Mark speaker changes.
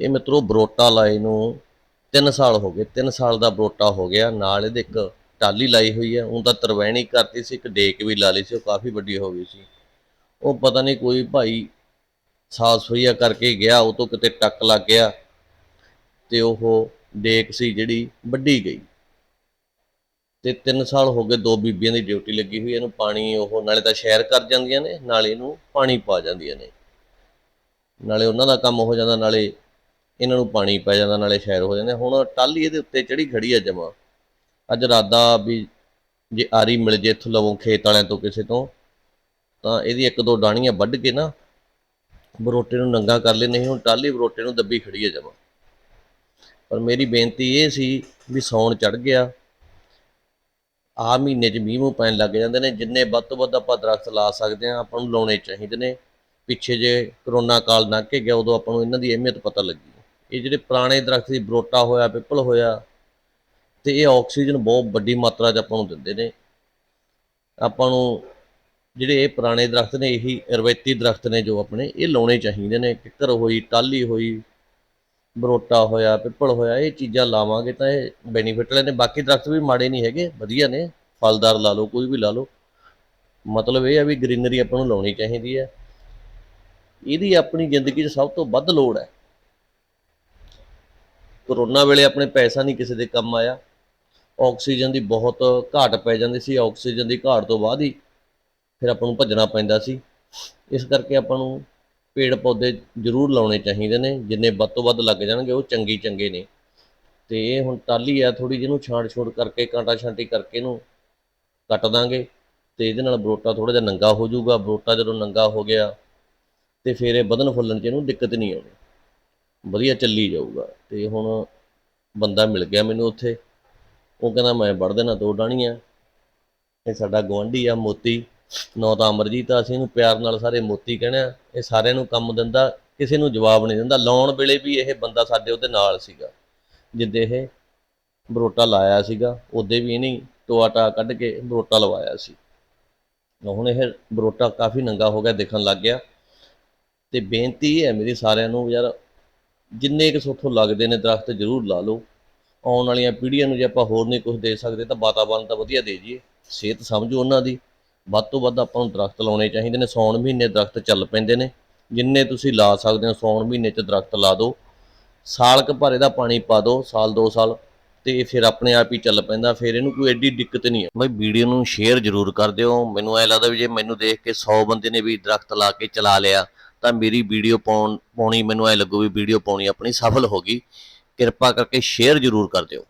Speaker 1: ਇਹ ਮਿੱਤਰੋ ਬਰੋਟਾ ਲਾਏ ਨੂੰ 3 ਸਾਲ ਹੋ ਗਏ 3 ਸਾਲ ਦਾ ਬਰੋਟਾ ਹੋ ਗਿਆ, ਨਾਲ ਇਹਦੇ ਇੱਕ ਟਾਲੀ ਲਾਈ ਹੋਈ ਹੈ ਉਹ ਤਾਂ ਤਰਵੈਣੀ ਕਰਤੀ ਸੀ, ਇੱਕ ਡੇਕ ਵੀ ਲਾ ਲਈ ਸੀ, ਉਹ ਕਾਫੀ ਵੱਡੀ ਹੋ ਗਈ ਸੀ। ਉਹ ਪਤਾ ਨਹੀਂ ਕੋਈ ਭਾਈ ਸਾਫ਼ ਸੁਈਆ ਕਰਕੇ ਗਿਆ, ਉਹ ਤੋਂ ਕਿਤੇ ਟੱਕ ਲੱਗ ਗਿਆ ਤੇ ਉਹ ਡੇਕ ਸੀ ਜਿਹੜੀ ਵੱਡੀ ਗਈ। ਤੇ 3 ਸਾਲ ਹੋ ਗਏ ਦੋ ਬੀਬੀਆਂ ਦੀ ਡਿਊਟੀ ਲੱਗੀ ਹੋਈ, ਇਹਨੂੰ ਪਾਣੀ ਉਹ ਨਾਲੇ ਤਾਂ ਸ਼ਹਿਰ ਕਰ ਜਾਂਦੀਆਂ ਨੇ, ਨਾਲੇ ਇਹਨੂੰ ਪਾਣੀ ਪਾ ਜਾਂਦੀਆਂ ਨੇ। ਨਾਲੇ ਉਹਨਾਂ ਦਾ ਕੰਮ ਹੋ ਜਾਂਦਾ, ਨਾਲੇ ਇਹਨਾਂ ਨੂੰ ਪਾਣੀ ਪੈ ਜਾਂਦਾ, ਨਾਲੇ ਸ਼ੇਅਰ ਹੋ ਜਾਂਦੇ ਹੁਣ ਟਾਲੀ ਇਹਦੇ ਉੱਤੇ ਚੜੀ ਖੜੀ ਆ ਜਮਾ। ਅੱਜ ਰਾਦਾ ਵੀ ਜੇ ਆਰੀ ਮਿਲ ਜੇ ਇੱਥੋਂ ਲਵੋਂ ਖੇਤ ਵਾਲਿਆਂ ਤੋਂ ਕਿਸੇ ਤੋਂ, ਤਾਂ ਇਹਦੀ ਇੱਕ ਦੋ ਡਾਣੀਆਂ ਵੱਢ ਕੇ ਨਾ ਬਰੋਟੇ ਨੂੰ ਨੰਗਾ ਕਰ ਲੈ ਨਹੀਂ ਹੁਣ ਟਾਲੀ ਬਰੋਟੇ ਨੂੰ ਦੱਬੀ ਖੜੀ ਹੈ ਜਮਾ। ਪਰ ਮੇਰੀ ਬੇਨਤੀ ਇਹ ਸੀ ਵੀ ਸੌਣ ਚੜ ਗਿਆ। ਆ ਮਹੀਨੇ 'ਚ ਮੀਂਹ ਮੂੰਹ ਪੈਣ ਲੱਗ ਜਾਂਦੇ ਨੇ। ਜਿੰਨੇ ਵੱਧ ਤੋਂ ਵੱਧ ਆਪਾਂ ਦਰਖਤ ਲਾ ਸਕਦੇ ਆ ਆਪਾਂ ਨੂੰ ਲਾਉਣੇ ਚਾਹੀਦੇ ਨੇ। ਪਿੱਛੇ ਜੇ ਕਰੋਨਾ ਕਾਲ ਲੰਘ ਕੇ ਗਿਆ, ਉਦੋਂ ਆਪਾਂ ਨੂੰ ਇਹਨਾਂ ਦੀ ਅਹਿਮੀਅਤ ਪਤਾ ਲੱਗੀ। ਇਹ ਜਿਹੜੇ ਪੁਰਾਣੇ ਦਰਖਤ ਸੀ, ਬਰੋਟਾ ਹੋਇਆ, ਪਿੱਪਲ ਹੋਇਆ, ਤੇ ਇਹ ਆਕਸੀਜਨ ਬਹੁਤ ਵੱਡੀ ਮਾਤਰਾ 'ਚ ਆਪਾਂ ਨੂੰ ਦਿੰਦੇ ਨੇ। ਆਪਾਂ ਨੂੰ ਜਿਹੜੇ ਇਹ ਪੁਰਾਣੇ ਦਰਖਤ ਨੇ, ਇਹੀ ਰਵਾਇਤੀ ਦਰਖਤ ਨੇ ਜੋ ਆਪਣੇ ਇਹ ਲਾਉਣੇ ਚਾਹੀਦੇ ਨੇ। ਕਿੱਕਰ ਹੋਈ ਟਾਲੀ ਹੋਈ, ਬਰੋਟਾ ਹੋਇਆ, ਪਿੱਪਲ ਹੋਇਆ, ਇਹ ਚੀਜ਼ਾਂ ਲਾਵਾਂਗੇ ਤਾਂ ਇਹ ਬੈਨੀਫਿਟ ਨੇ ਬਾਕੀ ਦਰਖਤ ਵੀ ਮਾੜੇ ਨਹੀਂ ਹੈਗੇ, ਵਧੀਆ ਨੇ, ਫਲਦਾਰ ਲਾ ਲਓ, ਕੋਈ ਵੀ ਲਾ ਲਓ। ਮਤਲਬ ਇਹ ਆ ਵੀ ਗ੍ਰੀਨਰੀ ਆਪਾਂ ਨੂੰ ਲਾਉਣੀ ਚਾਹੀਦੀ ਹੈ। ਇਹਦੀ ਆਪਣੀ ਜ਼ਿੰਦਗੀ 'ਚ ਸਭ ਤੋਂ ਵੱਧ ਲੋੜ ਹੈ। ਕਰੋਨਾ ਵੇਲੇ ਆਪਣੇ ਪੈਸਾ ਨਹੀਂ ਕਿਸੇ ਦੇ ਕੰਮ ਆਇਆ। ਆਕਸੀਜਨ ਦੀ ਬਹੁਤ ਘਾਟ ਪੈ ਜਾਂਦੀ ਸੀ। ਆਕਸੀਜਨ ਦੀ ਘਾਟ ਤੋਂ ਬਾਅਦ ਹੀ ਫਿਰ ਆਪਾਂ ਨੂੰ ਭੱਜਣਾ ਪੈਂਦਾ ਸੀ। ਇਸ ਕਰਕੇ ਆਪਾਂ ਨੂੰ ਪੇੜ ਪੌਦੇ ਜ਼ਰੂਰ ਲਾਉਣੇ ਚਾਹੀਦੇ ਨੇ। ਜਿੰਨੇ ਵੱਧ ਤੋਂ ਵੱਧ ਲੱਗ ਜਾਣਗੇ, ਉਹ ਚੰਗੀ ਚੰਗੇ ਨੇ। ਤੇ ਇਹ ਹੁਣ ਟਾਲੀ ਆ ਥੋੜੀ ਜਿਹਨੂੰ ਛਾਂਟ ਛੋੜ ਕਰਕੇ ਕਾਂਟਾ ਛਾਂਟੀ ਕਰਕੇ ਇਹਨੂੰ ਕੱਟ ਦਾਂਗੇ। ਤੇ ਇਹਦੇ ਨਾਲ ਬਰੋਟਾ ਥੋੜਾ ਜਿਹਾ ਨੰਗਾ ਹੋ ਜਾਊਗਾ। ਬਰੋਟਾ ਜਦੋਂ ਨੰਗਾ ਹੋ ਗਿਆ ਤੇ ਫਿਰ ਇਹ ਵਧਣ ਫੁੱਲਣ 'ਚ ਇਹਨੂੰ ਦਿੱਕਤ ਨਹੀਂ ਆਉਣੀ। ਵਧੀਆ ਚੱਲੀ ਜਾਊਗਾ ਤੇ ਹੁਣ ਬੰਦਾ ਮਿਲ ਗਿਆ ਮੈਨੂੰ ਉੱਥੇ। ਉਹ ਕਹਿੰਦਾ, ਮੈਂ ਵੜ ਦੇਣਾ ਦੋ ਡਾਣੀਆਂ ਇਹ ਸਾਡਾ ਗਵਾਂਢੀ ਆ, ਮੋਤੀ। ਨੌ ਤਾਂ ਅਮਰਜੀਤ ਆ, ਅਸੀਂ ਇਹਨੂੰ ਪਿਆਰ ਨਾਲ ਸਾਰੇ ਮੋਤੀ ਕਹਿੰਦੇ ਇਹ ਸਾਰਿਆਂ ਨੂੰ ਕੰਮ ਦਿੰਦਾ, ਕਿਸੇ ਨੂੰ ਜਵਾਬ ਨਹੀਂ ਦਿੰਦਾ। ਲਾਉਣ ਵੇਲੇ ਵੀ ਇਹ ਬੰਦਾ ਸਾਡੇ ਉਹਦੇ ਨਾਲ ਸੀਗਾ। ਜਿੱਦੇ ਇਹ ਬਰੋਟਾ ਲਾਇਆ ਸੀਗਾ, ਉਹਦੇ ਵੀ ਇਹਨੇ ਟੋਆ ਟਾ ਕੱਢ ਕੇ ਬਰੋਟਾ ਲਵਾਇਆ ਸੀ। ਹੁਣ ਇਹ ਬਰੋਟਾ ਕਾਫੀ ਨੰਗਾ ਹੋ ਗਿਆ, ਦਿਖਣ ਲੱਗ ਗਿਆ। ਤੇ ਬੇਨਤੀ ਇਹ ਹੈ ਮੇਰੀ ਸਾਰਿਆਂ ਨੂੰ, ਯਾਰ ਜਿੰਨੇ ਕੁ ਸੋਥੋਂ ਲੱਗਦੇ ਨੇ ਦਰਖਤ ਜ਼ਰੂਰ ਲਾ ਲਓ। ਆਉਣ ਵਾਲੀਆਂ ਪੀੜ੍ਹੀਆਂ ਨੂੰ ਜੇ ਆਪਾਂ ਹੋਰ ਨਹੀਂ ਕੁਝ ਦੇ ਸਕਦੇ ਤਾਂ ਵਾਤਾਵਰਨ ਤਾਂ ਵਧੀਆ ਦੇ ਜੀਏ ਸਿਹਤ ਸਮਝੋ ਉਹਨਾਂ ਦੀ। ਵੱਧ ਤੋਂ ਵੱਧ ਆਪਾਂ ਨੂੰ ਦਰਖਤ ਲਾਉਣੇ ਚਾਹੀਦੇ ਨੇ। ਸੌਣ ਮਹੀਨੇ ਦਰਖਤ ਚੱਲ ਪੈਂਦੇ ਨੇ। ਜਿੰਨੇ ਤੁਸੀਂ ਲਾ ਸਕਦੇ ਹੋ ਸੌਣ ਮਹੀਨੇ 'ਚ ਦਰਖਤ ਲਾ ਦਿਓ। ਸਾਲ ਕੁ ਭਰ ਇਹਦਾ ਪਾਣੀ ਪਾ ਦਿਓ, ਸਾਲ, ਦੋ ਸਾਲ। ਤੇ ਫਿਰ ਆਪਣੇ ਆਪ ਹੀ ਚੱਲ ਪੈਂਦਾ। ਫਿਰ ਇਹਨੂੰ ਕੋਈ ਐਡੀ ਦਿੱਕਤ ਨਹੀਂ ਹੈ। ਬਈ ਵੀਡੀਓ ਨੂੰ ਸ਼ੇਅਰ ਜ਼ਰੂਰ ਕਰ ਦਿਓ। ਮੈਨੂੰ ਐ ਲੱਗਦਾ ਵੀ ਜੇ ਮੈਨੂੰ ਦੇਖ ਕੇ 100 ਬੰਦੇ ਨੇ ਵੀ ਦਰਖਤ ਲਾ ਕੇ ਚਲਾ ਲਿਆ ਤਾਂ ਮੇਰੀ ਵੀਡੀਓ ਪਾਉਣ ਪਾਉਣੀ, ਮੈਨੂੰ ਐ ਲੱਗੂ ਵੀ ਵੀਡੀਓ ਪਾਉਣੀ ਆਪਣੀ ਸਫਲ ਹੋ ਗਈ। ਕਿਰਪਾ ਕਰਕੇ ਸ਼ੇਅਰ ਜ਼ਰੂਰ ਕਰ ਦਿਓ।